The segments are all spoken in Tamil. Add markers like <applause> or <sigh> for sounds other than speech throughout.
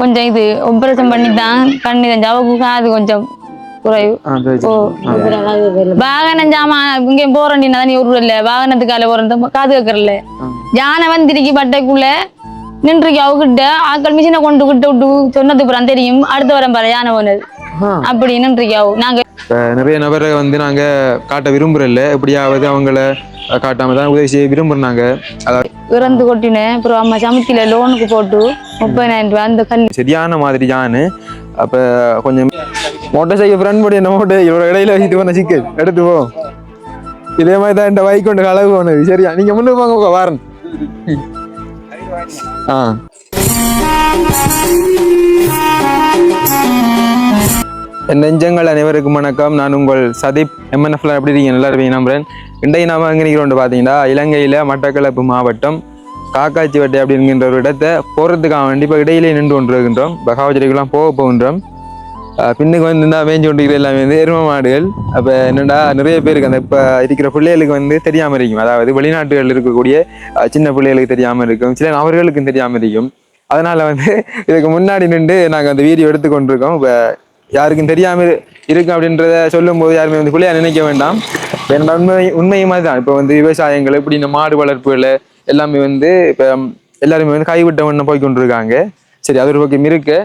கொஞ்சம் இது ஆபரேஷன் பண்ணி தான் கொஞ்சம் அவக்கு காது கொஞ்சம் குறைவு. வாகனம் ஜாமா இங்கே போறேன்டினா நீ ஒரு இல்ல. வாகனத்துக்கால போறது காது யானை வந்து திருக்கி பட்டைக்குள்ள நின்றுக்கு அவகிட்ட ஆக்கள் மிஷினை கொண்டு விட்டு விட்டு சொன்னது புறம் தெரியும். அடுத்த வரம் பாரு யானை போனது. ஆ. அப்படி நின்றுக்கு அவ நாங்க நிறைய நபரை வந்து நாங்க காட்ட விரும்புறோம்ல எப்படியாவது அவங்கள காட்டாம தான் உதவி செய்ய விரும்புறாங்க இறந்து கொட்டினேன். அப்புறம் அம்மா சமத்தில லோனுக்கு போட்டு முப்பதாயிரம் ரூபாய் அந்த கல் சரியான மாதிரி யானு அப்ப கொஞ்சம் மோட்டர் சைக்கிள் ஃப்ரெண்ட் படி என்ன மோட்டர் இவரோட இடையில வச்சுட்டு போன சிக்கல் எடுத்து போ. இதே மாதிரி தான் இந்த பைக் கொண்டு கலவு போனது. சரியா? நீங்க முன்னுக்கு போங்க வாரன். ஆ. என் நெஞ்சங்கள் அனைவருக்கும் வணக்கம். நான் உங்கள் சதீப் எம்என்எஃப்ல எப்படி இருக்கீங்க? நல்லா இருப்பீங்க நம்புறேன். இன்றைக்கு நாம எங்கே நிற்கிறோம் பார்த்தீங்கன்னா இலங்கையில் மட்டக்களப்பு மாவட்டம் காக்காச்சிவட்டை அப்படிங்கிற ஒரு இடத்தை போகிறதுக்காக வேண்டி இப்போ இடையிலே நின்று கொண்டு இருக்கின்றோம் இப்போ போக போகின்றோம் பின்னுக்கு வந்து இருந்தால் மேய்ஞ்சு கொண்டிருக்கிற எல்லாமே வந்து எரும மாடுகள். அப்போ என்னடா நிறைய பேருக்கு அந்த இப்போ இருக்கிற பிள்ளைகளுக்கு வந்து தெரியாமல் இருக்கும். அதாவது வெளிநாட்டுகளில் இருக்கக்கூடிய சின்ன பிள்ளைகளுக்கு தெரியாமல் இருக்கும். சில நபர்களுக்கும் தெரியாமல் இருக்கும். அதனால் வந்து இதுக்கு முன்னாடி நின்று நாங்கள் அந்த வீடியோ எடுத்து கொண்டிருக்கோம். இப்போ யாருக்கும் தெரியாமல் இருக்கும் அப்படின்றத சொல்லும்போது யாருமே வந்து பிள்ளையா நினைக்க வேண்டாம். இப்ப என்னோட உண்மை மாதிரி தான் இப்போ வந்து விவசாயங்கள் இப்படி இந்த மாடு வளர்ப்புகள் எல்லாமே வந்து இப்போ எல்லாருமே வந்து கைவிட்ட ஒன்று போய் கொண்டிருக்காங்க. சரி அது ஒரு பக்கம் இருக்கு.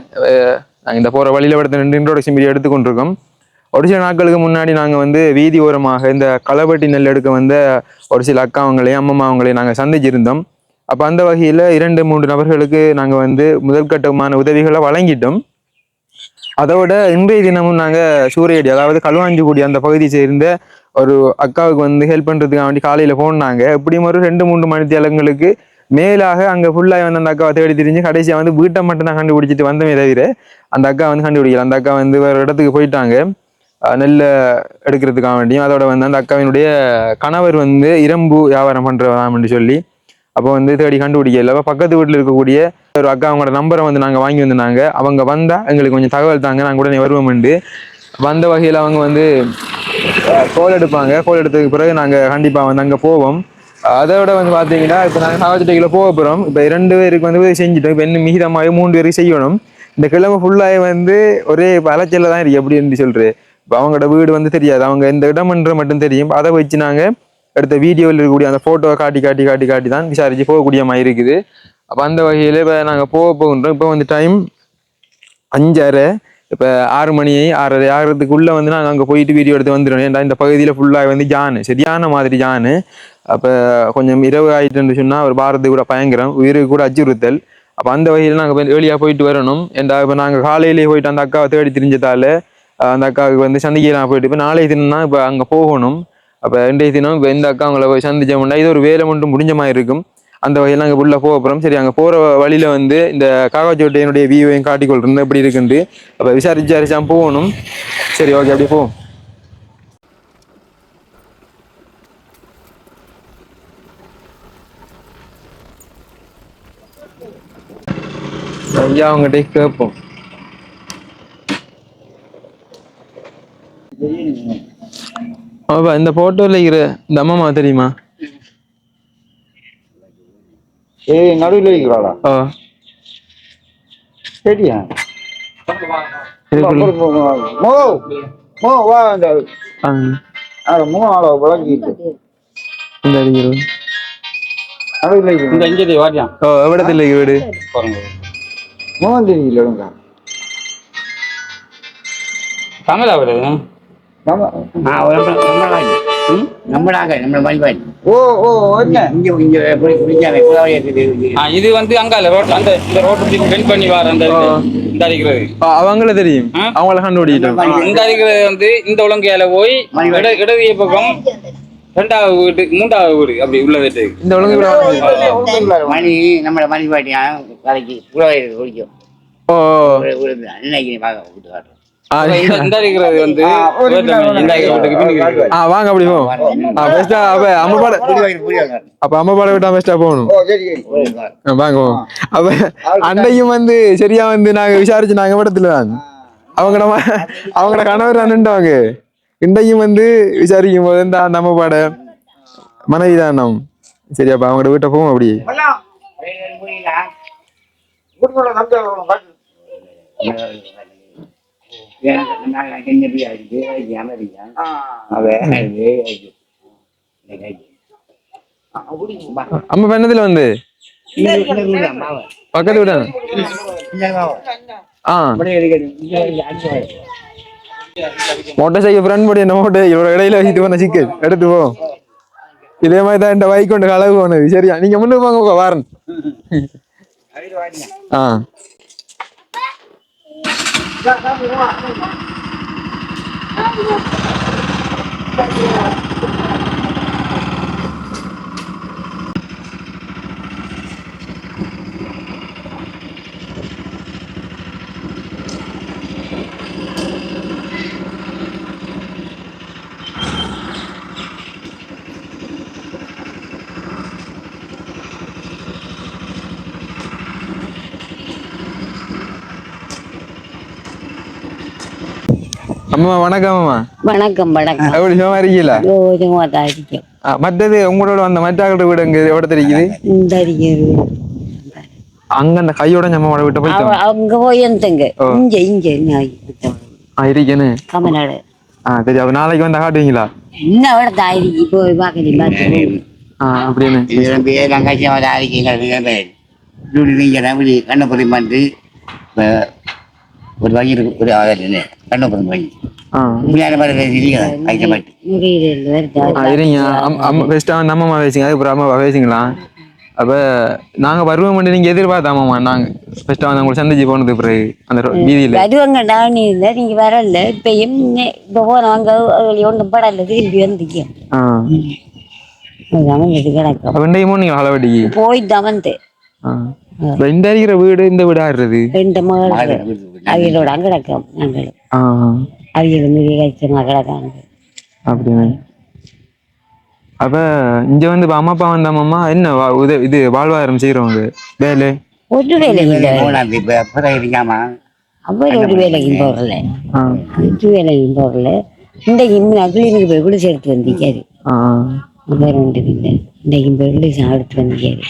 நாங்கள் இந்த போகிற வழியில் எடுத்து ரெண்டு இன்ட்ரோடக்ஷன் வீடியோ எடுத்துக்கொண்டிருக்கோம் ஒரு சில நாட்களுக்கு முன்னாடி நாங்கள் வந்து வீதி ஓரமாக இந்த களவட்டி நெல் எடுக்க வந்த ஒரு சில அக்காவங்களையும் அம்மம்மாவங்களையும் நாங்கள் சந்திச்சிருந்தோம். அப்போ அந்த வகையில் இரண்டு மூன்று நபர்களுக்கு நாங்கள் வந்து முதற்கட்டமான உதவிகளை வழங்கிட்டோம். அதோட இன்றைய தினமும் நாங்கள் சூரியடி அதாவது களுவாஞ்சிக்குடி அந்த பகுதியை சேர்ந்த ஒரு அக்காவுக்கு வந்து ஹெல்ப் பண்ணுறதுக்காக வேண்டி காலையில் போனாங்க. எப்படியும் ஒரு ரெண்டு மூன்று மணித்தியாலங்களுக்கு மேலாக அங்கே ஃபுல்லாக வந்து அந்த அக்காவை தேடி திரிஞ்சு கடைசியாக வந்து வீட்டை மட்டும் தான் கண்டுபிடிச்சிட்டு வந்தமே தவிர அந்த அக்கா வந்து கண்டுபிடிக்கல. அந்த அக்கா வந்து வேறு இடத்துக்கு போயிட்டாங்க. நெல்லை எடுக்கிறதுக்காக வேண்டியும் அதோட வந்து அந்த அக்காவினுடைய கணவர் வந்து இரும்பு வியாபாரம் பண்ணுறதாம்னு சொல்லி அப்போ வந்து தேடி கண்டுபிடிக்கல அப்போ பக்கத்து வீட்டில் இருக்கக்கூடிய ஒரு அக்கா அவங்களோட நம்பரை வந்து நாங்கள் வாங்கி வந்திருந்தாங்க. அவங்க வந்தால் எங்களுக்கு கொஞ்சம் தகவல் தாங்க. நாங்கள் உடனே வருவோம்ண்டு வந்த வகையில் அவங்க வந்து கோல் எடுப்பாங்க. கோல் எடுத்ததுக்கு பிறகு நாங்கள் கண்டிப்பாக வந்து அங்கே போவோம். அதோட வந்து பார்த்தீங்கன்னா இப்போ நாங்கள் சாவச்சட்டைக்குள்ள போக போகிறோம் இப்போ இரண்டு பேருக்கு வந்து உதவி செஞ்சுட்டோம். இப்போ இன்னும் மிகிதமாக மூணு பேருக்கு செய்யணும். இந்த கிழமை ஃபுல்லாகவே வந்து ஒரே அலைச்சலில் தான் இருக்கு. எப்படி சொல்கிறது இப்போ அவங்களோட வீடு வந்து தெரியாது. அவங்க இந்த இடம்ன்ற மட்டும் தெரியும். அதை வச்சு நாங்கள் எடுத்த வீடியோவில் இருக்கக்கூடிய அந்த ஃபோட்டோவை காட்டி காட்டி காட்டி காட்டி தான் விசாரிச்சு போகக்கூடிய மாதிரி இருக்குது. அப்போ அந்த வகையில் இப்போ நாங்கள் போக போகின்றோம். இப்போ வந்து டைம் அஞ்சரை. இப்போ ஆறு மணி ஆறரை ஆகிறதுக்குள்ளே வந்து நாங்கள் அங்கே போயிட்டு வீடியோ எடுத்து வந்துடும் ஏன்டா இந்த பகுதியில் ஃபுல்லாக வந்து ஜானு சரியான மாதிரி ஜானு அப்போ கொஞ்சம் இரவு ஆகிட்டுன்னு சொன்னால் ஒரு பாரதி கூட பயங்கரம் உயிருக்கு கூட அச்சுறுத்தல். அப்போ அந்த வகையில் நாங்கள் வெளியாக போயிட்டு வரணும். ஏன்டா இப்போ நாங்கள் காலையிலேயே போயிட்டு அந்த அக்காவை தேடி திரிஞ்சதால அந்த அக்காவுக்கு வந்து சந்திக்கலாம் போயிட்டு இப்போ நாளைக்கு தினம் தான் இப்போ அங்கே போகணும். அப்போ இன்றைய தினம் இப்போ இந்த அக்கா அவங்கள போய் சந்திச்சோம்னா இது ஒரு வேலை மட்டும் முடிஞ்ச மாதிரி இருக்கும். அந்த வகையில் நாங்கள் உள்ள போக போகிறோம் சரி அங்கே போகிற வழியில் வந்து இந்த காக்காச்சோட்டையினுடைய வியூவையும் காட்டிக்கொள்றது எப்படி இருக்குன்ட்டு அப்போ விசாரிச்சு விசாரிச்சா போகணும். சரி ஓகே அப்படியே போவோம். ஐயா அவங்ககிட்ட கேட்போம். ஆமாப்பா இந்த போட்டோல இருக்கிற இந்த அம்மாமா தெரியுமா ஏய் நடுவில் இருக்கிறாளா? ஆ. சரியா? மோ மோ வா அந்த ஆ, அந்த மூணு ஆளை விளங்கிட்டு இந்த அடிக்கிறது நடுவில் இந்த இங்கே வாடியா. ஓ எவ்வளத்துல வீடு? பாருங்க. மூணு தெரியல எடுங்க தமிழா வருது இது வந்து அங்கால ரோட் அந்த இந்த ரோட்டு பெண்ட் பண்ணி வர அந்த. இந்த அடிக்கிறது அவங்கள தெரியும்? அவங்கள கண்டுபிடிக்கிட்டோம். இந்த அடிக்கிறது வந்து இந்த உலங்கையால போய் இட இடதுகை பக்கம் ரெண்டாவது வீடு மூன்றாவது வீடு அப்படி உள்ளது இந்த கூட மணி நம்மள மதிப்பாட்டியா கலைக்கு குழாய் குடிக்கும் ஓ. இன்னைக்கு நீ பார்க்க வாங்க அப்படி போ. ஆ பெஸ்டா அப்ப அம்மா பாட புரிவாங்க புரிவாங்க அப்ப அம்மா பாட விட்டா பெஸ்டா போகணும். ஓ சரி சரி. ஆ, வாங்க போவோம் அப்ப அன்னையும் வந்து சரியா வந்து நாங்க விசாரிச்சு நாங்க படத்துல தான். அவங்கள அவங்களோட கணவர் தான் நின்றவங்க இன்றையும் வந்து விசாரிக்கும் போது இந்த அந்த அம்மா பாட மனைவி தான் நம் சரி அப்ப அவங்களோட வீட்டை போவோம் அப்படி. புரியல நம்ம காட்டு அமெரிக்கா அவன் அம்மா பெண்ணத்துல வந்து? பக்கத்து விட? ஆ. மோட்டர் சைக்கிள் ஃப்ரெண்ட் படி என்ன மோட்டர் இவ்வளோ இடையில வச்சுட்டு போன சிக்கல் எடுத்து போ. இதே மாதிரி தான் இந்த பைக் கொண்டு கலவு போனது. சரியா? நீங்க முன்னுக்கு போங்க வாரன். ஆ. Dạ, dạ, đúng không ạ? அம்மா வணக்கம் அம்மா வணக்கம் வணக்கம் எப்படி சும்மா இருக்கீங்களா யோஜமா தான் மற்றது உங்களோட அந்த மற்றாக்கள் வீடு அங்க எவ்வளோ தெரியுது இந்த அடிக்கிறது அங்க அந்த கையோட நம்ம விட்டு போயிட்டோம் அவ- அவங்க போய் எந்தங்க. இங்க இங்க இருக்கேன்னு கமநாடு ஆ சரி அப்ப நாளைக்கு வந்து காட்டுவீங்களா இன்னும் அவட தாயிருக்கு போய் பார்க்க நீ பார்த்து ஆ அப்படின்னு இதெல்லாம் பேர் அங்காச்சியம் ஆரிக்கீங்க கண்ணபுரம் வந்து அஹ், ஒரு வகை இருக்கு ஒரு கண்ணபுரம் அம்மா பேசுங்க பேசுங்களா அப்ப நாங்க வருவோம் மட்டும் நீங்க எதிர்பார்த்தாமாம்மா நாங்க. ஃபர்ஸ்ட் வந்து உங்களை சந்திச்சு போனது பிறகு அந்த வீதியில. வருவாங்க நான் இல்லை நீங்க வரல. இப்பயும் இப்போ போனவங்க ஒன்றும் படல திரும்பி போய் இப்ப இந்த இருக்கிற வீடு இந்த வீடு ஆடுறது ரெண்டு மகள் அவியலோட கிடக்கும் நாங்கள். ஆ. அவியல் மீறி கழிச்சமாக கிடக்காங்க அப்படின்னு அப்ப இங்க வந்து அம்மா அப்பா வந்தாமாம்மா என்ன இது வாழ்வாதாரம் செய்யறவங்க வேலை? ஒரு அப்புறம் இருக்காமா? அவர் ஒரு வேலைக்கும் போகல ஒரு வேலைக்கும் போகல இன்றைக்கு இன்னும் கிளீனுக்கு போய் குளிச்சு எடுத்து வந்திக்காரு ஆ. வேற ஒன்றும் இல்லை. இன்றைக்கு போய் குளிச்சு எடுத்து வந்திக்காரு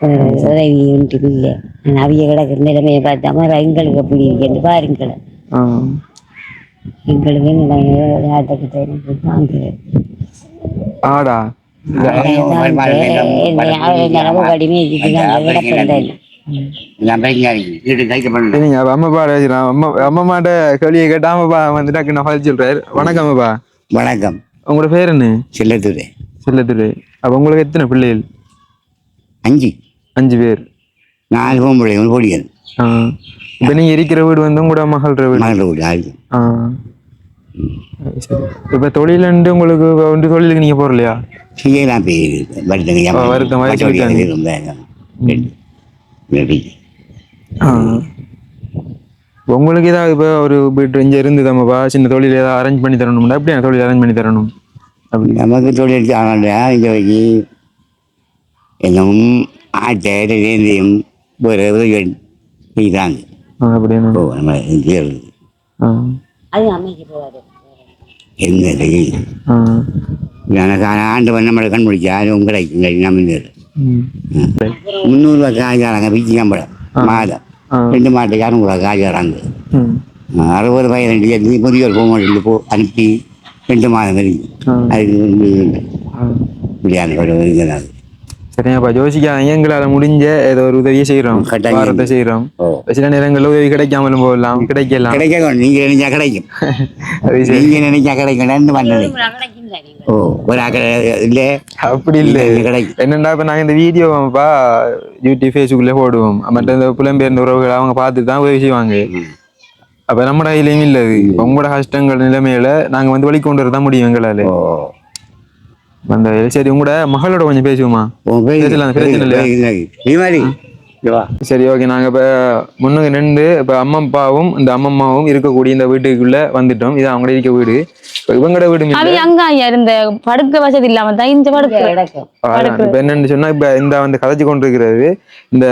உதவி ஒன்றும் இல்லை அவிய கிடக்கிற நிலைமையை பார்த்தாம? எங்களுக்கு அப்படி இருக்குன்னு பாருங்கள. எங்களுக்கு ஆட்டக்கிட்ட வாங்குறேன் ஆடா. வணக்கம் வணக்கம். உங்களோட பேர் என்ன? செல்லத்துறை. செல்லத்துறை. அப்ப உங்களுக்கு எத்தனை பிள்ளைகள்? அஞ்சு. அஞ்சு பேர். பொம்பளை ஒரு பொடியன். இப்ப நீங்க இருக்கிற வீடு வந்து உங்களோட மகள்ற வீடு. மகள வீடு ஆளு. ஆ. இப்ப தொழிலண்டு உங்களுக்கு வந்து தொழிலுக்கு நீங்க போறலையா? செய்யலாம் ஆ, வருத்தம், விட்டாங்க. ஆ. உங்களுக்கு ஏதாவது இப்போ ஒரு வீட்டு இங்க இருந்து தம்மப்பா சின்ன தொழில் ஏதாவது அரேஞ்ச் பண்ணி தரணும்னா எப்படி தொழில் அரேஞ்ச் பண்ணி தரணும்? அப்படி. நமக்கு தொழில் ஆகல இங்கே வைக்கி என்னும் ஆட்டை வேந்தியம் ஒரு செய்தாங்க ஓ நம்ம போவார். என்ன ஆ. எனக்கு ஆண்டு நம்மளை கண்டுபிடிச்சா அது கிடைக்குங்க நம்ம. முந்நூறுரூவா காய் தராங்க பிச்சு சம்பளம் மாதம். ரெண்டு மாட்டுக்கு இரநூறுவா காய் தராங்க. ம். அறுபது ரூபாய் ரெண்டு சேர்த்து முதியோர் போக போ அனுப்பி ரெண்டு மாதம் வரைக்கும். ஆ. அதுக்கு வந்து. முடியாது. சரியாப்பா யோசிக்காதீங்க. எங்களால முடிஞ்ச ஏதோ ஒரு உதவியை செய்யறோம். வாரத்தை செய்யறோம் சில நேரங்களில் உதவி கிடைக்காமலும் போகலாம் கிடைக்கலாம். கிடைக்க நீங்க நினைச்சா கிடைக்கும். <laughs> அது சரி. நீங்க நினைச்சா கிடைக்கும். பண்ணலை. ஓ ஒரு இல்லை. அப்படி இல்லை. கிடைக்கும். என்னண்டா இப்ப நாங்க இந்த வீடியோப்பா யூடியூப் ஃபேஸ்புக்ல போடுவோம். மற்ற இந்த புலம்பெயர்ந்த உறவுகள் அவங்க பார்த்து தான் உதவி செய்வாங்க. அப்ப நம்ம கையிலையும் இல்லை அது. உங்களோட கஷ்டங்கள் நிலைமையில நாங்க வந்து வழி கொண்டு வரதான் முடியும் எங்களால. ஓ. அந்த சரி உங்களோட மகளோட கொஞ்சம் பேசுவோமா? பேசலாம், பிரச்சனை இல்லையா? சரி ஓகே. நாங்க இப்ப முன்னுக்கு நின்று இப்ப அம்மா அப்பாவும் இந்த அம்மம்மாவும் இருக்கக்கூடிய இந்த வீட்டுக்குள்ள வந்துட்டோம். இது அவங்களோட இருக்க வீடு. இப்ப இவங்களோட வீடு இல்ல. அவி அங்க ஐயா இருந்த படுக்க வசதி இல்லாம தான் இந்த படுக்க. இப்ப என்னன்னு சொன்னா இப்ப இந்த வந்து கதைச்சு கொண்டிருக்கிறது இந்த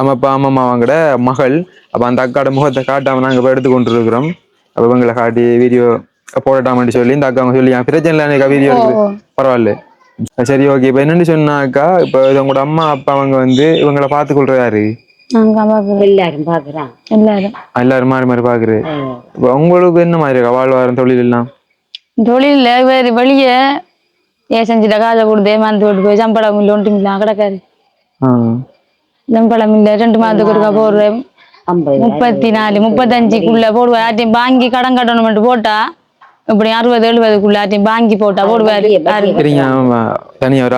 அம்மப்பா அம்மம்மா அவங்களோட மகள். அப்ப அந்த அக்காட முகத்தை காட்டாம நாங்க இப்ப எடுத்து கொண்டிருக்கிறோம் அப்ப இவங்களை காட்டி வீடியோ போடட்டாமன்னு சொல்லி இந்த அக்கா சொல்லி "என் பிரச்சனை இல்லை எனக்கு வீடியோ இருக்கு பரவாயில்ல சரி ஓகே இப்ப என்னன்னு சொன்னாக்கா இப்ப உங்களோட அம்மா அப்பா அவங்க வந்து இவங்களை பார்த்து கொள்றாரு எல்லாரும் பாக்குறான் எல்லாரும் எல்லாரும் மாறி மாறி பாக்குறது இப்போ உங்களுக்கு என்ன மாதிரி இருக்கா வாழ்வாரம் தொழில் எல்லாம் தொழில வேறு வெளியே ஏ செஞ்சுட்ட காசை கொடுத்து ஏமாந்து விட்டு போய் சம்பளம் இல்லை ஒன்றும் இல்லை கிடக்காரு சம்பளம் இல்லை ரெண்டு மாதத்துக்கு ஒருக்கா போடுறேன் முப்பத்தி நாலு முப்பத்தஞ்சுக்குள்ள போடுவார் யார்ட்டையும் வாங்கி கடன் கட்டணும் போட்டா இப்படி அறுபது எழுபதுக்குள்ள யார்ட்டையும் வாங்கி போட்டா போடுவாரு. தனியா ஒரு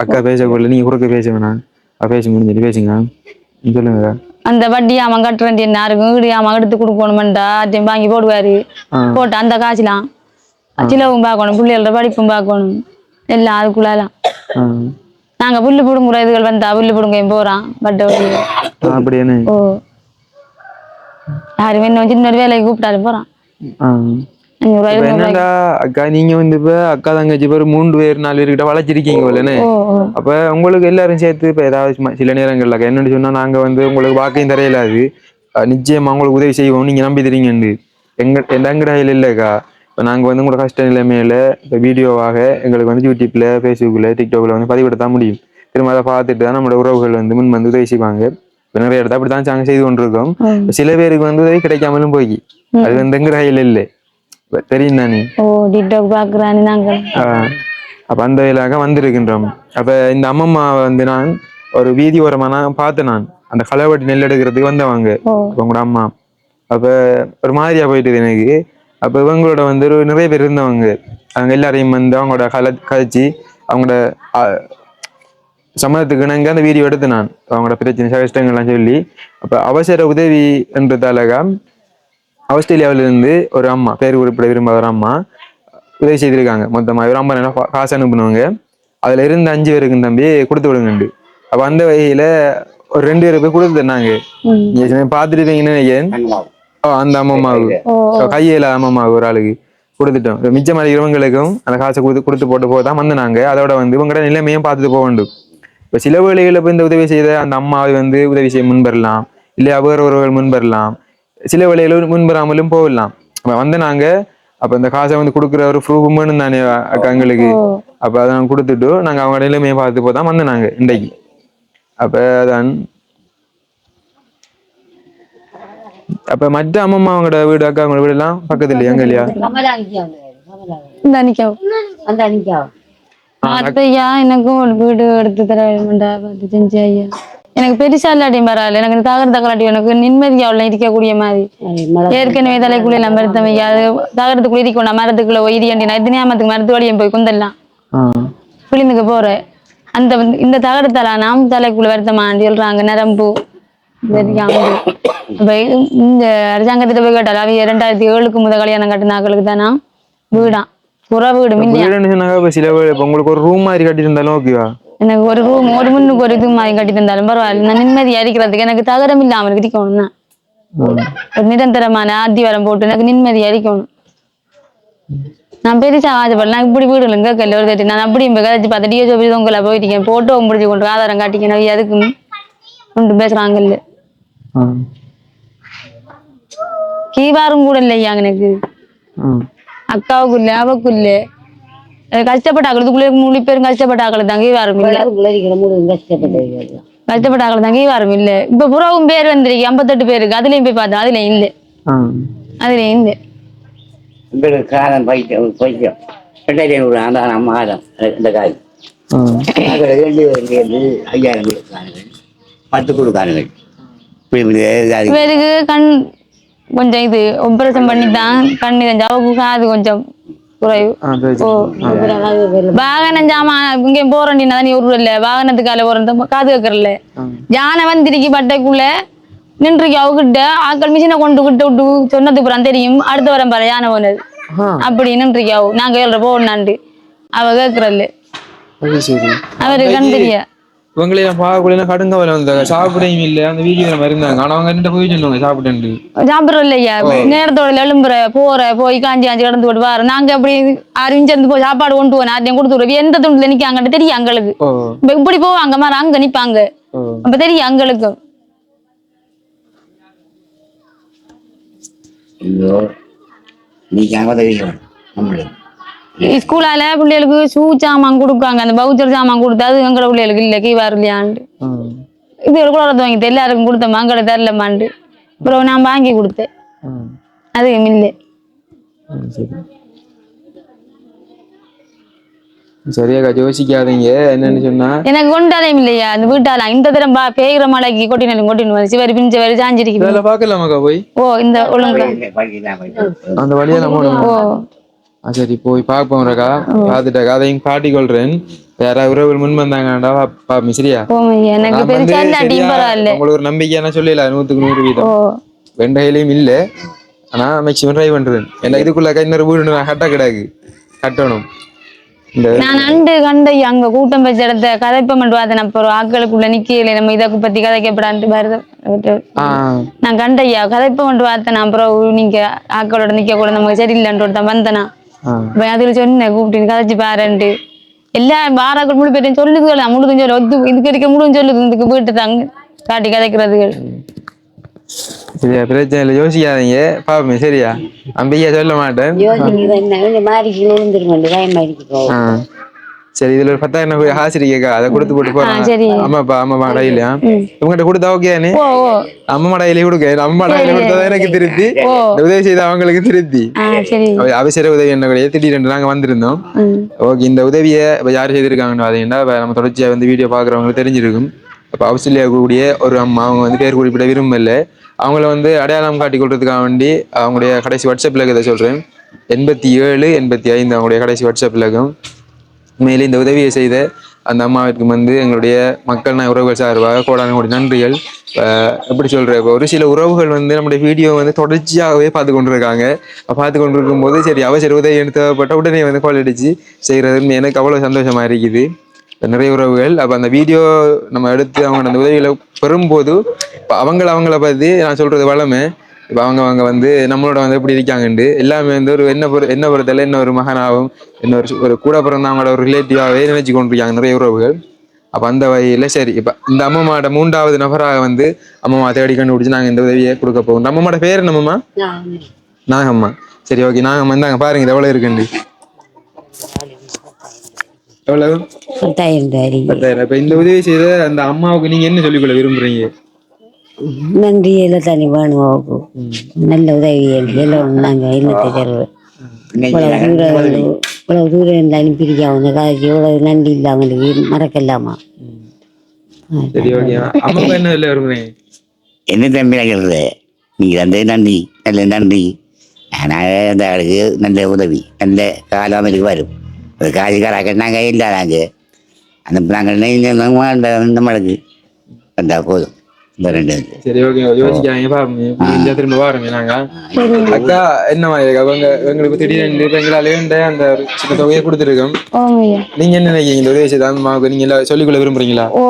அக்கா பேசக்குள்ள நீங்க குறுக்க பேச வேணாம் பேச முடிஞ்சிட்டு பேசுங்க. சொல்லுங்க. அந்த வட்டி அவன் கட்டுறேன் என்ன இருக்கும் வீடு அவன் எடுத்து கொடுக்கணுமெண்டா யார்ட்டையும் வாங்கி போடுவாரு. போட்டா அந்த காசுலாம். சிலவும் பார்க்கணும் பிள்ளைகளோட படிப்பும் பார்க்கணும். எல்லாம் அதுக்குள்ளலாம். ஆ. நாங்க புல்லு பிடுங்குற இதுகள் வந்தா புல்லு பிடுங்கையும் போறான் பட் ஆ, அப்படி என்ன ஓ. யாரு வேணும் சின்ன ஒரு வேலைக்கு கூப்பிட்டாரு போறான். என்னடா அக்கா நீங்க வந்து இப்ப அக்கா தங்கச்சி பேர் மூன்று பேர் நாலு பேர்கிட்ட வளைச்சிருக்கீங்க போலன்னு அப்ப உங்களுக்கு எல்லாரும் சேர்த்து இப்ப ஏதாவது சில நேரங்கள்ல என்னன்னு சொன்னா நாங்க வந்து உங்களுக்கு வாக்கையும் தரையிலாது. நிச்சயமா உங்களுக்கு உதவி செய்வோம் நீங்க நம்பி தரீங்கன்னு எங்க எங்கட கையில் இல்லைக்கா இப்ப நாங்க வந்து உங்களோட கஷ்ட நிலைமையில இப்ப வீடியோவாக எங்களுக்கு வந்து யூடியூப்ல ஃபேஸ்புக்ல டிக்டாக்ல வந்து பதிவிட தான் முடியும். திரும்ப அதை பார்த்துட்டு தான் நம்மளோட உறவுகள் வந்து முன் வந்து உதவி செய்வாங்க. இப்ப நிறைய இடத்த அப்படித்தான் நாங்க செய்து கொண்டிருக்கோம். சில பேருக்கு வந்து உதவி கிடைக்காமலும் போய். அது வந்து எங்க கையில் இல்லை. தெரியும் தானே? ஓ டிக்டாக் பாக்குறான்னு நாங்க. ஆஹ் அப்ப அந்த வயலாக வந்திருக்கின்றோம். அப்ப இந்த அம்மம்மா வந்து நான் ஒரு வீதி ஓரமா நான் பார்த்தேன் நான். அந்த களவட்டி நெல் எடுக்கிறதுக்கு வந்தவங்க உங்களோட அம்மா. அப்ப ஒரு மாதிரியா போயிட்டுது எனக்கு. அப்ப இவங்களோட வந்து ஒரு நிறைய பேர் இருந்தவங்க. அவங்க எல்லாரையும் வந்து அவங்களோட கல கழிச்சு அவங்களோட சம்மதத்துக்கு இணங்க அந்த வீடியோ எடுத்து நான். அவங்களோட பிரச்சனை கஷ்டங்கள்லாம் சொல்லி. அப்ப அவசர உதவி என்றதாலக ஆஸ்திரேலியாவில இருந்து ஒரு அம்மா பேர் குறிப்பிட விரும்பாத ஒரு அம்மா உதவி செய்திருக்காங்க. மொத்தமா ஒரு அம்மா நல்லா காசு அனுப்புனவங்க. அதுல இருந்து அஞ்சு பேருக்கு தம்பி கொடுத்து விடுங்கண்டு. அப்ப அந்த வகையில ஒரு ரெண்டு பேருக்கு போய் கொடுத்து தந்தாங்க. பார்த்துருப்பீங்கன்னு நினைக்கிறேன். ஓ, அந்த அம்மம்மாவுக்கு ஓ கையில அம்மம்மாவுக்கு ஒரு ஆளுக்கு கொடுத்துட்டோம். மிச்சம் மாதிரி இவங்களுக்கும் அந்த காசை கொடுத்து கொடுத்து போட்டு போக தான் வந்தாங்க. அதோட வந்து இவங்களோட நிலைமையும் பார்த்துட்டு போக வேண்டும். இப்ப சில வேளைகளில் இப்போ இந்த உதவி செய்த அந்த அம்மாவை வந்து உதவி செய்ய முன்வரலாம் இல்லை ஒருவர் முன்வரலாம் சில வேளைகளில் முன்வராமலும் போகலாம். அப்ப வந்து நாங்க அப்ப இந்த காசை வந்து கொடுக்குற ஒரு ப்ரூஃப் வேணும் தானே அக்கா எங்களுக்கு அப்ப அதை நாங்க கொடுத்துட்டு நாங்க அவங்க நிலைமையை பார்த்து போதான் வந்தோம் இன்றைக்கு. அப்ப அதான். அப்ப மற்ற அம்மம்மா அவங்களோட வீடு அக்கா அவங்களோட வீடு எல்லாம் பக்கத்துல இல்லையா அங்க இல்லையா இந்த அந்த ஐயா எனக்கும் ஒரு வீடு எடுத்து தர வேண்டாம் செஞ்சு ஐயா. எனக்கு பெருசா இல்லாட்டியும் பரவாயில்ல. எனக்கு தகர தகராட்டி எனக்கு நிம்மதியா உள்ள இருக்கக்கூடிய மாதிரி. ஏற்கனவே தலைக்குள்ள எல்லாம் அது தகரத்துக்குள்ள இருக்கணும் மரத்துக்குள்ள ஒய்தியாண்டி நான் எத்தனையாமத்துக்கு மருத்துவ வழியும் போய் குந்தல்லாம். ஆ. விழுந்துக்கு போறேன். அந்த இந்த தகரத்தால நாம் தலைக்குள்ள வருத்தமாண்டி சொல்றாங்க நரம்பு. இந்த அரசாங்கத்திட்ட போய் கேட்டாலும் அவங்க இரண்டாயிரத்தி ஏழுக்கு முதல் கல்யாணம் கட்டினாக்களுக்கு தானா? வீடாம் புற வீடு சில உங்களுக்கு ஒரு ரூம் மாதிரி கட்டி இருந்தாலும் ஓகேவா எனக்கு ஒரு ரூம் ஒரு முன்னுக்கு ஒரு இது மாதிரி கட்டி தந்தாலும் பரவாயில்ல. நான் நிம்மதியா இருக்கிறதுக்கு எனக்கு தகரம் இல்லாம இருக்கணும்னா ஒரு நிரந்தரமான அத்திவாரம் போட்டு எனக்கு நிம்மதியா இருக்கணும் நான் பெருசா ஆசைப்படல. நான் இப்படி வீடு இல்லைங்க கல்ல ஒரு தட்டி நான் அப்படி இப்போ கதைச்சு பார்த்து டிஎஸ் ஆஃபீஸ் உங்களை போயிட்டீங்க. போட்டோ முடிச்சு கொண்டு ஆதாரம் காட்டிக்கணும். அதுக்கு கொண்டு பேசுறாங்கல்ல. கீவாரும் கூட இல்லையா எனக்கு. அக்காவுக்கு இல்லை அவக்கும் இல்லை. கஷ்டப்பட்ட ஆக்களுக்குள்ளே மூணு பேரும் கஷ்டப்பட்ட ஆக்கள் தான் கீவாரும் இல்லை உலகிற முழு கஷ்டப்பட்டு கஷ்டப்பட்ட ஆக்கள் தான் கீவாரும் இல்லை. இப்போ புறவும் பேர் வந்திருக்கு ஐம்பத்தெட்டு பேருக்கு அதுலயும் போய் பார்த்தேன் அதுலயும் இல்லை. ஆ. அதுலயும் இல்லை. காலம் பைத்தியம் பைத்தியம். ரெண்டாயிரத்தி ஐநூறு ஆண்டான மாதம் இந்த காய். ஆ. அதில் ரெண்டு பேருக்கு ஐயாயிரம் கொடுக்கானுங்க பத்து கொடுக்கானுங்க இப்படி இப்படி அது இவருக்கு கண் கொஞ்சம் இது ஆபரேஷன் பண்ணி தான் கண் இதஞ்சு அவக்கு காது கொஞ்சம் வாகனம் ஜாமான் இங்கே போறோண்டினா தானே ஒரு இல்ல. வாகனத்துக்கால போறோம் காது கேட்கறல ஆ. யானை வந்திருக்கி பட்டைக்குள்ள நின்றுக்கு அவகிட்ட ஆக்கள் மிஷினை கொண்டு விட்டு விட்டு சொன்னதுக்கு அப்புறம் தெரியும். அடுத்த வாரம் பாரு யானை போனது ஆ. அப்படி நின்றுக்கு அவ. நாங்க ஏழ்ற போனாண்டு அவ சரி. அவருக்கு கண் தெரியா? இவங்களே பார்க்கக்குள்ள கடுங்கவலை வந்தாங்க. சாப்பிடையும் இல்லை. அந்த வீடியோ நம்ம இருந்தாங்க ஆனா அவங்க என்ன போய் சொன்னாங்க சாப்பிட்டேன்ட்டு சாப்பிடுறோம் இல்லையா. நேரத்தோட எழும்புற போற போய் காஞ்சி காஞ்சி கிடந்து போட்டு வார நாங்க அப்படி அறிஞ்சிருந்து போய் சாப்பாடு கொண்டு போய் யார்ட்டையும் கொடுத்து விடுவோம் எந்த துண்டுல நிக்காங்கன்னு தெரியும் அங்களுக்கு ஓ இப்ப இப்படி போவாங்க மாதிரி அங்க நிப்பாங்க. அப்ப தெரியும் அங்கே உதவி செய்யணும் நம்மளுக்கு. ஸ்கூலால பிள்ளைகளுக்கு ஷூ சாமான் கொடுக்காங்க அந்த பவுச்சர் சாமான் கொடுத்தா அது எங்களோட பிள்ளைகளுக்கு இல்ல கீவார் இல்லையாண்டு ஆ. இது கூட வாங்கிட்டு எல்லாருக்கும் கொடுத்தேன் மங்களை தரலமாண்டு அப்புறம் நான் வாங்கி கொடுத்தேன். அது இல்லை சரியாக்கா யோசிக்காதீங்க என்னன்னு சொன்னா எனக்கு கொண்டாதையும் இல்லையா அந்த வீட்டால இந்த தரம் பா பேய்கிற மலைக்கு கொட்டினாலும் கொட்டினு வந்து சிவரி பிஞ்ச வரி சாஞ்சிருக்கு போய் ஓ இந்த ஒழுங்கா அந்த வழியா நம்ம ஓ சரி போய் பார்ப்போம்க்கா பார்த்துட்டாக்கா அதையும் காட்டிக் கொள்றேன் யாராவது உறவுகள் முன் வந்தாங்கடா பாப்பி சரியா? எனக்கு உங்களுக்கு ஒரு நம்பிக்கையான சொல்லல நூத்துக்கு நூறு வீதம். வெண்டையிலையும் இல்ல. ஆனா மேக்சிமம் ட்ரை பண்றேன். ஏன்னா இதுக்குள்ள இன்னொரு வீடு நான் கட்ட கிடாது கட்டணும். நான் அண்டு கண்ட அங்க கூட்டம் வச்ச இடத்த கதைப்ப மட்டும் பார்த்தேன். அப்புறம் ஆட்களுக்குள்ள நிக்கல நம்ம இதை பத்தி கதைக்கப்படான்ட்டு வருது. நான் கண்டையா கதைப்ப மட்டும் பார்த்தேன். அப்புறம் நீங்க ஆட்களோட நிக்க கூட நமக்கு சரியில்லைன்ட்டு ஒருத்தன் வந்தனா. அதுல சொன்னேன் கூப்பிட்டு கதைச்சு பாருன்ட்டு எல்லா வாராக்கள் முழு பேரும் சொல்லுதுகள் முழுதும் சொல்லு ஒத்து இதுக்கு இருக்க முழுதும் சொல்லுது இதுக்கு வீட்டு தாங்க காட்டி கதைக்கிறதுகள் சரியா பிரச்சனை இல்லை யோசிக்காதீங்க பாப்போமே சரியா நம்பிக்கையா சொல்ல மாட்டேன் சரி இதுல ஒரு பத்தாயிரம் ரூபாய் ஹாசிரி கேக்கா அதை கொடுத்து போட்டு போறான். சரி. அம்மாப்பா அம்மா டையில இவங்கிட்ட கொடுத்தா ஓகேன்னு ஓ ஓ. அம்மா டையில கொடுக்க அம்மா டையில கொடுத்தா எனக்கு திருப்தி. உதவி செய்த அவங்களுக்கு திருப்தி. அவசர உதவி என்ன கிடையாது. திடீரென்று நாங்க வந்திருந்தோம். ஓகே இந்த உதவியை இப்போ யார் செய்திருக்காங்கன்னு பார்த்தீங்கன்னா இப்ப நம்ம தொடர்ச்சியாக வந்து வீடியோ பார்க்குறவங்களுக்கு தெரிஞ்சிருக்கும். அப்போ ஆஸ்திரேலியா கூடிய ஒரு அம்மா அவங்க வந்து பேர் குறிப்பிட விரும்பல. அவங்கள வந்து அடையாளம் காட்டி கொள்றதுக்காக வேண்டி அவங்களுடைய கடைசி வாட்ஸ்அப் இலக்கத்தை சொல்கிறேன் எண்பத்தி ஏழு எண்பத்தி ஐந்து அவங்களுடைய கடைசி வாட்ஸ்அப் இலக்கம் உண்மையிலே இந்த உதவியை செய்த அந்த அம்மாவிற்கு வந்து எங்களுடைய மக்கள் நான் உறவுகள் சார்பாக கோடான கோடி நன்றிகள். எப்படி சொல்கிற இப்போ ஒரு சில உறவுகள் வந்து நம்முடைய வீடியோ வந்து தொடர்ச்சியாகவே பார்த்து கொண்டிருக்காங்க. பார்த்து கொண்டிருக்கும் போது சரி அவசர உதவி தேவைப்பட்ட உடனே வந்து கால் அடித்து செய்கிறது எனக்கு அவ்வளோ சந்தோஷமாக இருக்குது. நிறைய உறவுகள் அப்போ அந்த வீடியோ நம்ம எடுத்து அவங்க அந்த உதவிகளை பெறும்போது இப்போ அவங்கள அவங்கள பற்றி நான் சொல்கிறது வளமை. இப்போ அவங்க அவங்க வந்து நம்மளோட வந்து எப்படி இருக்காங்கண்டு எல்லாமே வந்து ஒரு என்ன பொறு என்ன பொறுத்தல என்ன ஒரு மகனாகவும் என்ன ஒரு ஒரு கூட பிறந்தவங்களோட ஒரு ரிலேட்டிவாகவே நினைச்சு கொண்டிருக்காங்க நிறைய உறவுகள். அப்போ அந்த வகையில் சரி இப்போ இந்த அம்மம்மாட மூன்றாவது நபராக வந்து அம்மம்மா தேடி கண்டுபிடிச்சு நாங்கள் இந்த உதவியை கொடுக்க போகிறோம் அம்மம்மாட பேர் என்னம்மா நாகம்மா. சரி ஓகே நாகம்மா இந்தாங்க பாருங்க இது எவ்வளோ இருக்குண்டு எவ்வளவு? பத்தாயிரம் ரூபாய் பத்தாயிரம். இப்போ இந்த உதவி செய்த அந்த அம்மாவுக்கு நீங்கள் என்ன சொல்லிக்கொள்ள விரும்புறீங்க? நன்றி எல்லாம் தனி வேணும் அவருக்கு நல்ல உதவி எல்லாம் நாங்கள் என்னத்தை தருவோம் இவ்வளவு தூரம் இவ்வளவு தூரம் இருந்து அனுப்பியிருக்காங்க அந்த காலத்துக்கு இவ்வளவு நன்றி இல்லை அவங்களுக்கு மறக்கலாமா சரி ஓகே அம்மாவுக்கு என்ன தம்பி நகர்றது நீங்கள் தந்தது நன்றி நல்ல நன்றி ஆனால் அந்த ஆளுக்கு நல்ல உதவி நல்ல காலம் இதுக்கு வரும் ஒரு காசு கராக்க நாங்கள் இல்லை நாங்கள் அந்த நீங்கள் நம்மளுக்கு வந்தால் போதும் இந்த ரெண்டு இது. சரி ஓகே யோசிக்காங்க பாருங்க இந்த திரும்ப பாருங்க நாங்க அக்கா என்ன மாதிரி எங்களுக்கு திடீர்னு எங்களால அந்த ஒரு சின்ன தொகையை கொடுத்துருக்கோம் நீங்க என்ன நினைக்கிறீங்க இந்த உதவி செய்த அந்த அம்மாவுக்கு நீங்க எல்லாம் சொல்லிக்கொள்ள விரும்புறீங்களா ஓ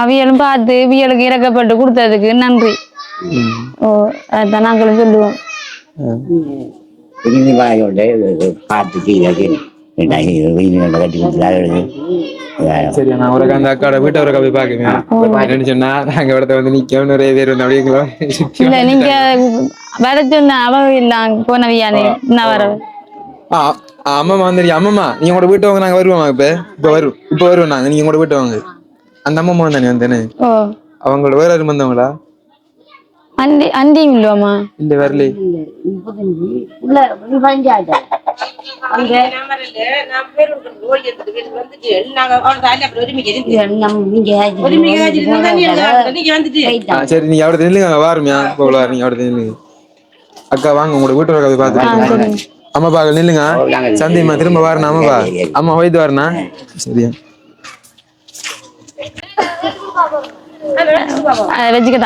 அவியலும் பார்த்து வியலுக்கு இறக்கப்பட்டு கொடுத்ததுக்கு நன்றி ஓ அதான் நாங்களும் சொல்லுவோம் திரும்பி சரி நான் ஒரு அந்த அக்காவோட வீட்டை ஒரு போய் பாக்குங்க என்ன சொன்னா நாங்க இடத்த வந்து நிக்க நிறைய பேர் வந்து அப்படிங்களா இல்ல நீங்க வர சொன்ன அவ இல்ல போனவியானே நான் வர அம்மாமா நீங்க உங்களோட வீட்டு வாங்க நாங்க வருவோம் இப்ப? இப்ப வரும் இப்ப வருவோம் நாங்க நீங்க உங்களோட வீட்டு வாங்க. அந்த அம்மா வந்தானே வந்தேனே? ஓ. அவங்களோட வேற யாரும் வந்தவங்களா? அண்டி இல்லையாம்மா இல்ல வரலே சரி நீங்க அவட நில்லுங்க வாருமியா போகல நீங்க அவட அக்கா வாங்க உங்களோட வீட்டு கதை பாத்துட்டு அம்மாப்பா நில்லுங்க சந்தியம்மா திரும்ப வாரணா அம்மாப்பா அம்மா போயிட்டு வாரணா சரியா வெஜ்ஜுக்கு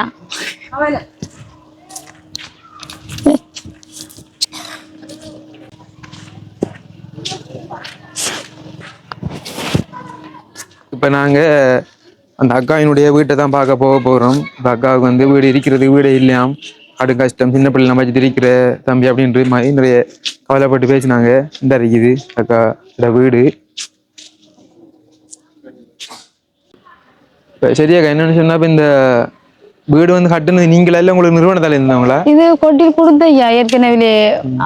இப்போ நாங்கள் அந்த அக்காவினுடைய வீட்டை தான் பார்க்க போக போகிறோம் இப்ப அக்காவுக்கு வந்து வீடு இருக்கிறது வீடு இல்லையாம். அடு கஷ்டம் சின்ன பிள்ளை நம்ம வச்சுட்டு இருக்கிற தம்பி அப்படின்ற மாதிரி நிறைய கவலைப்பட்டு பேசினாங்க. இந்த இருக்குது. அக்கா வீடு. இப்போ சரியாக்கா என்னென்னு சொன்னால் இப்போ இந்த வீடு வந்து கட்டுனது நீங்களா? இல்லை உங்களுக்கு நிறுவனத்தால இருந்தவங்களா? இது கொட்டி கொடுத்த ஐயா. ஏற்கனவே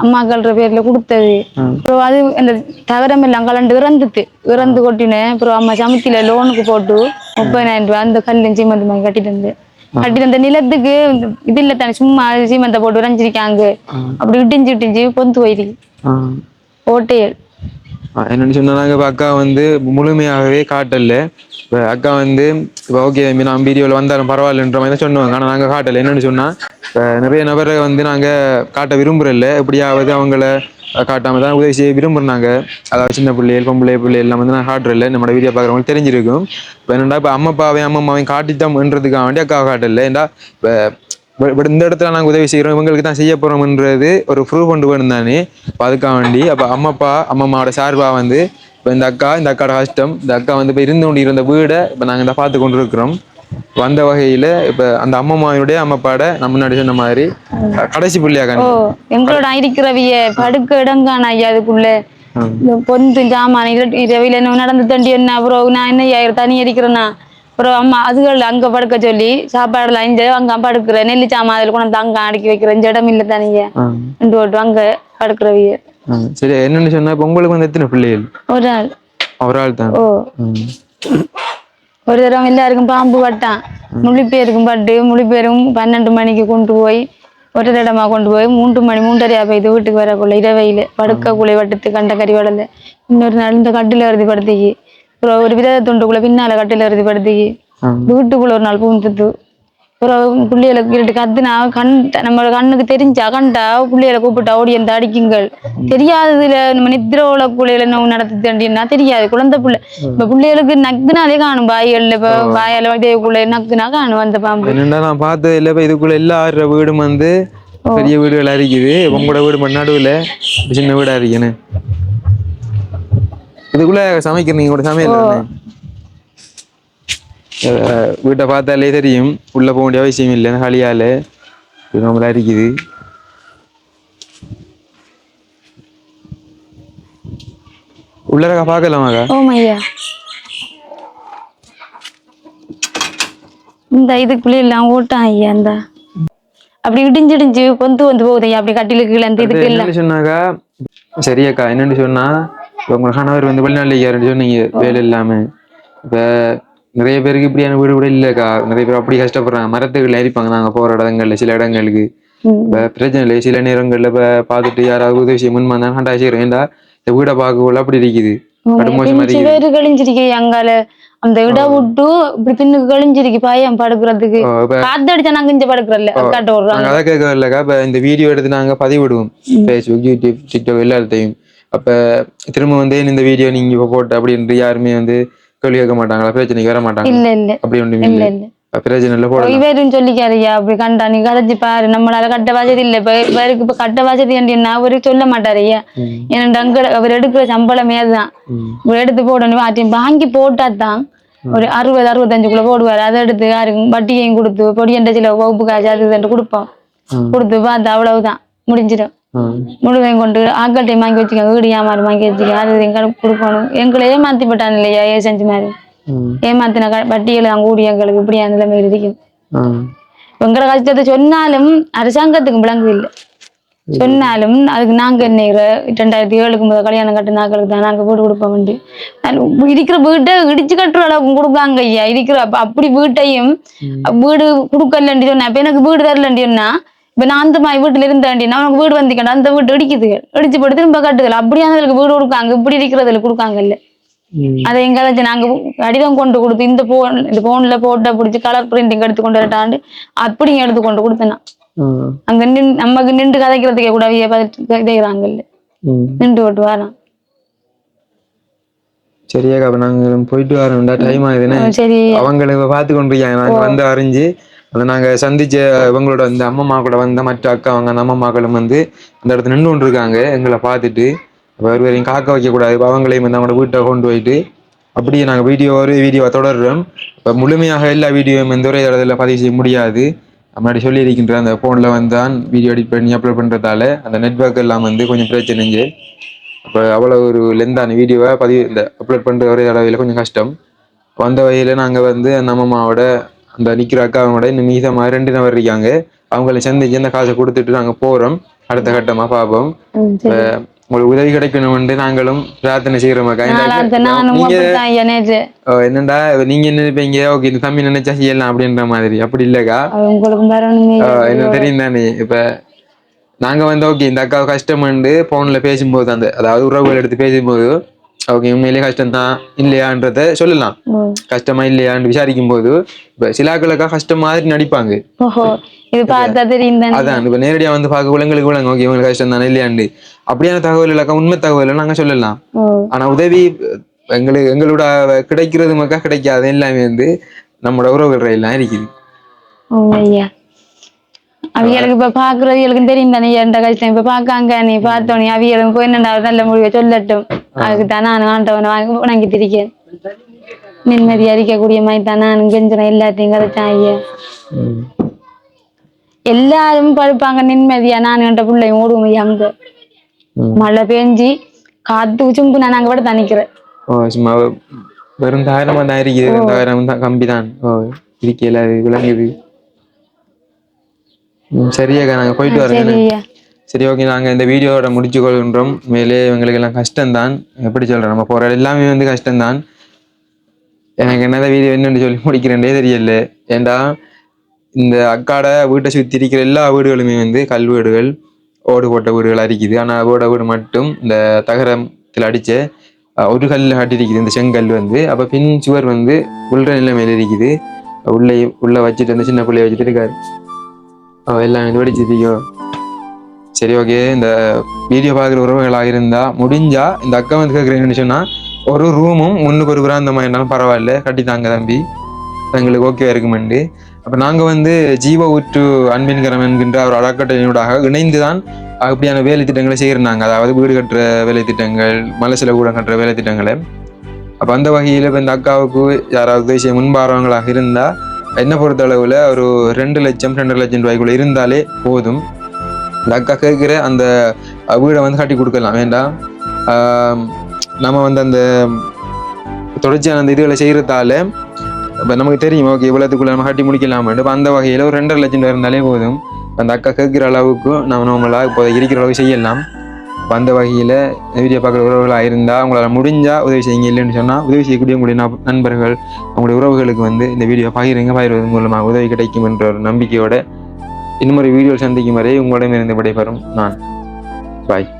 அம்மாக்கள்ற பேர்ல கொடுத்தது. அப்புறம் அது அந்த தகரம் எல்லாம் கலண்டு இறந்துட்டு இறந்து கொட்டினேன். அப்புறம் அம்மா சமத்தில லோனுக்கு போட்டு முப்பதாயிரம் ரூபாய் அந்த கல்லும் சீமந்து வாங்கி கட்டிட்டு வந்து. கட்டிட்டு அந்த நிலத்துக்கு இந்த இது இல்ல தானே சும்மா சீமந்த போட்டு உறைஞ்சிருக்காங்க. அப்படி இட்டிஞ்சு இட்டிஞ்சு பொந்து போயிருக்கு ஓட்டையல். என்னென்னு என்னன்னு சொன்னாங்க இப்போ அக்கா வந்து முழுமையாகவே காட்டல. இப்போ அக்கா வந்து இப்போ ஓகே நான் வீடியோவில் வந்தாலும் பரவாயில்லன்ற மாதிரி தான் சொன்னாங்க ஆனால் நாங்கள் காட்டலை. என்னன்னு சொன்னால் இப்போ நிறைய நபரை வந்து நாங்கள் காட்ட விரும்புகிறல்ல எப்படியாவது அவங்கள காட்டாமல் தான் உதவி செய்ய விரும்புகிறாங்க அதாவது சின்ன பிள்ளைகள் பொம்பளை பிள்ளை எல்லாம் வந்து நான் காட்டுறல நம்மளோட வீடியோ பார்க்குறவங்களுக்கு தெரிஞ்சிருக்கும். இப்போ என்னடா இப்போ அம்மா அப்பாவையும் அம்மா அம்மாவையும் காட்டிட்டோம்ன்றதுக்காக வேண்டி அக்கா காட்டல. ஏன்டா இப்போ இப்ப- இப்ப இந்த இடத்துல நாங்கள் உதவி செய்கிறோம் இவங்களுக்கு தான் செய்ய போகிறோம்ன்றது ஒரு ப்ரூவ் கொண்டு வேணும் தானே? அப்போ அதுக்காக வேண்டி அப்போ அம்மா அப்பா அம்மா அம்மாவோட சார்பாக வந்து இப்போ இந்த அக்கா இந்த அக்காவோட கஷ்டம் இந்த அக்கா வந்து இப்போ இருந்து கொண்டு இருந்த வீடை இப்போ நாங்கள் இந்த பார்த்து கொண்டு இருக்கிறோம் வந்த வகையில் இப்போ அந்த அம்மா அம்மாவுடைய அம்மா அப்பாட நம்ம முன்னாடி சொன்ன மாதிரி கடைசி பிள்ளையாக எங்களோட இருக்கிறவிய படுக்க இடங்கான ஐயா அதுக்குள்ள. பொந்து ஜாமான் இரவில என்ன நடந்து தண்டி என்ன அப்புறம் நான் என்ன தனி அடிக்கிறேன்னா அப்புறம் அம்மா அதுகள் அங்க படுக்க சொல்லி சாப்பாடுல அஞ்சு அங்க படுக்கிறேன் நெல்லி சாமான் அதில் கொண்டு அங்க அடுக்கி வைக்கிறேன் இந்த இடம் இல்லை தானீங்க ரெண்டு ஓட்டு அங்க படுக்கிறவிய. சரி என்னன்னு சொன்னா இப்போ உங்களுக்கு வந்து எத்தனை பிள்ளைகள்? ஒரு ஆள். ஒரு ஆள் தான். ஓ. ஒரு தடவை எல்லாருக்கும் பாம்பு பட்டான் முழிப்பேருக்கும் பட்டு முழிப்பேரும் பன்னெண்டு மணிக்கு கொண்டு போய் ஒரு தடமா கொண்டு போய் மூன்று மணி மூன்றரையா போய் வீட்டுக்கு வரக்குள்ள இரவையில படுக்க குலை வட்டத்து கண்ட கறி வடல. இன்னொரு நாள் இந்த கட்டில அறுதி படுத்திக்கு அப்புறம் ஒரு விரத துண்டுக்குள்ள பின்னால கட்டில அறுதி படுத்திக்கு வீட்டுக்குள்ள ஒரு நாள் பூந்துட்டு அப்புறம் பிள்ளைகளுக்கு இருட்டு கத்துனா கண் நம்ம கண்ணுக்கு தெரிஞ்சா கண்டா பிள்ளைகளை கூப்பிட்டா ஓடி அந்த அடிக்குங்கள். தெரியாததுல நம்ம நித்திரோல பிள்ளைகளை நம்ம நடத்துனா தெரியாது. குழந்தை பிள்ளை. இப்ப பிள்ளைகளுக்கு நக்குனாலே காணும் பாய்கள்ல. இப்ப வாயால இதேக்குள்ள நக்குனா காணும் அந்த பாம்பு. நான் பார்த்தது இல்லை. இப்போ இதுக்குள்ள எல்லா வீடும் வந்து பெரிய வீடுகள் இருக்குது உங்களோட வீடு நடுவில் சின்ன வீடா இருக்குன்னு இதுக்குள்ள சமைக்கிற நீங்க கூட சமையல் வீட்டை பார்த்தாலே தெரியும். உள்ள போக வேண்டிய அவசியம் இல்லை. ஹலியால. இது நம்மளா இருக்குது. உள்ளரக்கா பார்க்கலாமாக்கா இந்த இதுக்குள்ள எல்லாம் ஓட்டான் ஐயா இந்த. அப்படி இடிஞ்சு இடிஞ்சு பொந்து வந்து போகுது அப்படி கட்டிலுக்கு அந்த இதுக்கு என்னன்னு சொன்னாக்கா? சரியக்கா என்னன்னு சொன்னா? இப்ப உங்க கணவர் வந்து வெளிநாட்டுல இருக்காருன்னு சொன்னீங்க வேலை இல்லாம. இப்ப நிறைய பேருக்கு இப்படியான வீடு கூட இல்லக்கா. நிறைய பேர் அப்படி கஷ்டப்படுறாங்க. மரத்துகள் எரிப்பாங்க நாங்க போற இடங்கள்ல சில இடங்களுக்கு. இப்ப பிரச்சனை இல்லை. சில நேரங்கள்ல இப்ப பார்த்துட்டு யாராவது உதவி செய்ய முன் வந்தாங்க ஹண்டா செய்யறோம். ஏண்டா இந்த வீடை பார்க்கக்குள்ள அப்படி இருக்குது. கழிஞ்சிருக்கு அங்கால? அந்த இட விட்டு இப்படி பின்னுக்கு கழிஞ்சிருக்கு பையன் படுக்கிறதுக்கு. காத்து அடிச்சா நாங்க இங்க படுக்கிறல்ல காட்ட விடுறாங்க. அதை கேட்க இல்லக்கா இப்ப இந்த வீடியோ எடுத்து நாங்க பதிவிடுவோம். ஃபேஸ்புக் யூடியூப் டிக்டாக் எல்லாத்தையும். அப்ப திரும்ப வந்து இந்த வீடியோ நீங்க இப்ப போட்டு அப்படின்ட்டு யாருமே வந்து கேள்வி கேட்க மாட்டாங்களா? பிரச்சனைக்கு வர மாட்டாங்க இல்ல இல்ல. அப்படி ஒன்றும் இல்ல பிரச்சனை இவரும் சொல்லிக்காருயா அப்படி கண்டா நீ கதைச்சு பாரு. நம்மளால கட்ட வசதி இல்ல. இப்ப இவருக்கு இப்ப கட்ட வசதி என்ன அவரு சொல்ல மாட்டாரு ஐயா. ஏன்னா அவர் எடுக்கிற சம்பளமே அதுதான். எடுத்து போடணும். ஆட்டி வாங்கி போட்டா தான் ஒரு அறுபது அறுபத்தஞ்சுக்குள்ள போடுவாரு. அதை எடுத்து யாருக்கும் வட்டியையும் கொடுத்து பொடியண்ட சில வகுப்பு காசு அது கொடுப்போம். கொடுத்து பார்த்தா அவ்வளவுதான். முடிஞ்சிடும். முழுதையும் கொண்டு ஆக்கள்கிட்டையும் வாங்கி வச்சுக்க வீடு ஏமாறு வாங்கி வச்சுக்க அது இது எங்களுக்கு கொடுக்கணும். எங்களை ஏமாத்தி போட்டான் இல்லையா? ஏ செஞ்சு மாதிரி. ஏமாத்தின வட்டிகளை தான் கூடி எங்களுக்கு இப்படியா நிலைமை இருக்கும் எங்கட கஷ்டத்தை சொன்னாலும் அரசாங்கத்துக்கு விளங்கு இல்லை. சொன்னாலும் அதுக்கு நாங்க என்ன ரெண்டாயிரத்தி ஏழுக்கு முதல் கல்யாணம் கட்டின நாட்களுக்கு தான் நாங்க வீடு கொடுப்போம் இருக்கிற வீட்டை இடிச்சு கட்டுற அளவுக்கு கொடுக்காங்க ஐயா. இருக்கிற அப்ப அப்படி வீட்டையும் வீடு கொடுக்கலண்டி சொன்னா இப்ப எனக்கு வீடு தரலண்டி சொன்னா இப்ப நான் அந்த மாதிரி வீட்டுல இருந்தேன்டி நான் உனக்கு வீடு வந்திக்கண்டா அந்த வீடு இடிக்குது. இடிச்சு போட்டு திரும்ப கட்டுதல். அப்படியானதுக்கு வீடு கொடுக்காங்க இப்படி இருக்கிறதுல கொடுக்காங்க இல்ல. அதை எங்காச்சும் நாங்க கடிதம் கொண்டு கொடுத்து இந்த போன் இந்த போன்ல போட்டோ பிடிச்சி கலர் பிரிண்டிங் எடுத்து கொண்டு வரட்டாண்டு அப்படியும் எடுத்து கொண்டு கொடுத்தேன். அங்க நின் நமக்கு நின்று கதைக்கிறதுக்கே கூட இதைகிறாங்கல்ல நின்று போட்டு வரான் அப்ப நாங்க போயிட்டு வரோம்டா. டைம் ஆகுதுன்னு சரி. அவங்களை பார்த்து கொண்டிருக்காங்க நாங்க வந்து அறிஞ்சு அதை நாங்கள் சந்திச்ச இவங்களோட இந்த அம்மம்மா கூட வந்த மற்ற அக்கா அவங்க அந்த அம்மம்மாக்களும் வந்து அந்த இடத்துல நின்று கொண்டு இருக்காங்க எங்களை பார்த்துட்டு ஒருவரையும் காக்க வைக்கக்கூடாது. அவங்களையும் வந்து அவங்களோட வீட்டை கொண்டு போயிட்டு அப்படியே நாங்கள் வீடியோ ஒரு வீடியோவை தொடர்றோம். இப்போ முழுமையாக எல்லா வீடியோவும் எந்த ஒரே இடத்துல பதிவு செய்ய முடியாது. முன்னாடி சொல்லியிருக்கின்ற அந்த ஃபோனில் வந்தான் வீடியோ எடிட் பண்ணி அப்லோட் பண்ணுறதால அந்த நெட்ஒர்க் எல்லாம் வந்து கொஞ்சம் பிரச்சனைங்க அப்போ அவ்வளோ ஒரு லெந்தான வீடியோவை பதிவு இந்த அப்லோட் பண்ணுற ஒரே அளவில் கொஞ்சம் கஷ்டம். அப்ப அந்த வகையில் நாங்கள் வந்து அந்த அம்மம்மாவோட அந்த நிக்கிற அக்காவோட இன்னும் மீதமா ரெண்டு நபர் இருக்காங்க. அவங்கள சந்திச்சு அந்த காசை கொடுத்துட்டு நாங்க போறோம். அடுத்த கட்டமா பார்ப்போம். உங்களுக்கு உதவி கிடைக்கணும்னு நாங்களும் பிரார்த்தனை செய்யறோம் நானும் நீங்க என்ன நினைப்பீங்க? ஓகே இந்த தம்பி நினைச்சா செய்யலாம் அப்படின்ற மாதிரி. அப்படி இல்லக்கா. என்ன தெரியும் தானே. இப்ப நாங்க வந்து ஓகே இந்த அக்கா கஷ்டம்ண்டு போன்ல பேசும்போது அந்த அதாவது உறவுகள் எடுத்து பேசும்போது ஓகே உண்மையிலேயே கஷ்டம் தான் இல்லையான்றத சொல்லலாம். கஷ்டமா இல்லையான்னு விசாரிக்கும் போது இப்ப சிலாக்களுக்கா கஷ்டம் மாதிரி நடிப்பாங்க. அதான். இப்ப நேரடியா வந்து பார்க்க குழந்தைங்களுக்கு விளங்க ஓகே இவங்களுக்கு கஷ்டம் தானே இல்லையாண்டு. அப்படியான தகவல் இல்லக்கா உண்மை தகவல் நாங்க சொல்லலாம். ஆனா உதவி எங்களுக்கு எங்களோட கிடைக்கிறது மக்கா கிடைக்காது எல்லாமே வந்து நம்மளோட உறவுகள் எல்லாம் இருக்குது. அவிகளுக்கு இப்ப பாக்குறவங்களுக்கு தெரியும் தானே என்ற கஷ்டம் இப்ப பாக்காங்க நீ பார்த்தோன்னே அவிகளுக்கு என்னடா நல்ல முடிவை சொல்லட்டும். அதுக்கு தான் நான் ஆண்டவனை வாங்கி வணங்கி திரிக்கேன் நிம்மதி அறிக்கக்கூடிய மாதிரி தான் நான் கெஞ்சுறேன் எல்லாத்தையும் கதைச்சான் ஐயா. எல்லாரும் படுப்பாங்க நிம்மதியா. நான் என்ற பிள்ளையும் ஓடுவோம் ஐயா அங்க. மழை பெஞ்சி காத்து உச்சும்பு நான் அங்க விட ஓ சும்மா வெறும் தாயிரமா தான் இருக்குது. தாயிரம் தான் கம்பி தான் ஓ இருக்கல விளங்குது சரியாக்கா நாங்க போயிட்டு வரோம் சரி ஓகே நாங்க இந்த வீடியோவோட முடிச்சு கொள்கின்றோம் மேலே இவங்களுக்கு எல்லாம் கஷ்டம்தான். எப்படி சொல்றோம் நம்ம போற எல்லாமே வந்து கஷ்டம்தான். எனக்கு என்னதான் வீடியோ என்னன்னு சொல்லி முடிக்கிறேன்டே தெரியல. ஏண்டா இந்த அக்காட வீட்டை சுத்தி இருக்கிற எல்லா வீடுகளுமே வந்து கல் வீடுகள் ஓடு போட்ட வீடுகள் அரிக்குது. ஆனா ஓட வீடு மட்டும் இந்த தகரத்தில் அடிச்ச அஹ், ஒரு கல் கட்டிருக்குது இந்த செங்கல் வந்து. அப்ப பின் சுவர் வந்து உள்ள நிலைமையில இருக்குது. உள்ளே உள்ள வச்சுட்டு வந்து சின்ன பிள்ளைய வச்சுட்டு இருக்காரு. எல்லாம் வந்து சரி ஓகே இந்த வீடியோ பார்க்குற உறவுகளாக இருந்தால் முடிஞ்சால் இந்த அக்கா வந்து கேட்குறேன்னு சொன்னால் ஒரு ரூமும் முன்னுக்கு ஒரு அந்த மாதிரி இருந்தாலும் பரவாயில்ல. கட்டித்தாங்க தம்பி. எங்களுக்கு ஓகே இருக்குமெண்டு. அப்போ நாங்கள் வந்து ஜீவ ஊற்று அன்பின்கரம் என்கின்ற ஒரு அறக்கட்டளையினூடாக இணைந்து தான் அப்படியான வேலை திட்டங்களை செய்கிறாங்க அதாவது வீடு கட்டுற வேலை திட்டங்கள் மலை கூட கட்டுற வேலை திட்டங்களை. அப்போ அந்த வகையில் இப்போ இந்த அக்காவுக்கு யாராவது செய்ய முன்பாரவங்களாக இருந்தால் என்ன பொறுத்த அளவில் ஒரு ரெண்டு லட்சம் ரெண்டு லட்சம் ரூபாய்க்குள்ள இருந்தாலே போதும். இந்த அக்கா கேட்குற அந்த வீடை வந்து கட்டி கொடுக்கலாம். வேண்டாம் நம்ம வந்து அந்த தொடர்ச்சியான அந்த இதுகளை செய்கிறதால இப்போ நமக்கு தெரியும் ஓகே இவ்வளோத்துக்குள்ள நம்ம கட்டி முடிக்கலாமான்னு இப்போ அந்த வகையில் ஒரு ரெண்டரை லட்சம் ரூபாய் இருந்தாலே போதும். அந்த அக்கா கேட்குற அளவுக்கு நம்ம நம்மளாக இப்போ இருக்கிற அளவுக்கு செய்யலாம். அந்த வகையில் வீடியோ பார்க்குற உறவுகளாக இருந்தால் உங்களால் முடிஞ்சால் உதவி செய்யுங்க இல்லைன்னு சொன்னால் உதவி செய்யக்கூடிய உங்களுடைய நண்பர்கள் உங்களுடைய உறவுகளுக்கு வந்து இந்த வீடியோ பகிருங்க பகிர்வதன் மூலமாக உதவி கிடைக்கும் என்ற ஒரு நம்பிக்கையோடு இன்னும் ஒரு வீடியோ சந்திக்கும் வரை உங்களிடமிருந்து விடைபெறும் நான். பாய்